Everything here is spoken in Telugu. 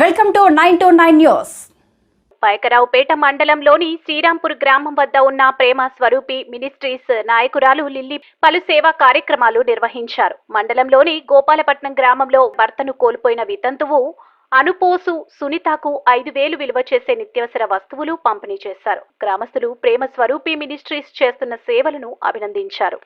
Welcome to nine two nine news Paikaraopeta మండలంలోని శ్రీరాంపూర్ గ్రామం వద్ద ఉన్న ప్రేమ స్వరూపి మినిస్ట్రీస్ నాయకురాలు లిల్లీ పలు సేవా కార్యక్రమాలు నిర్వహించారు. మండలంలోని గోపాలపట్నం గ్రామంలో భర్తను కోల్పోయిన వితంతువు అనుపోసు సునీతకు ఐదు వేలు విలువ చేసే నిత్యావసర వస్తువులు పంపిణీ చేశారు. గ్రామస్తులు ప్రేమ స్వరూపి మినిస్ట్రీస్ చేస్తున్న సేవలను అభినందించారు.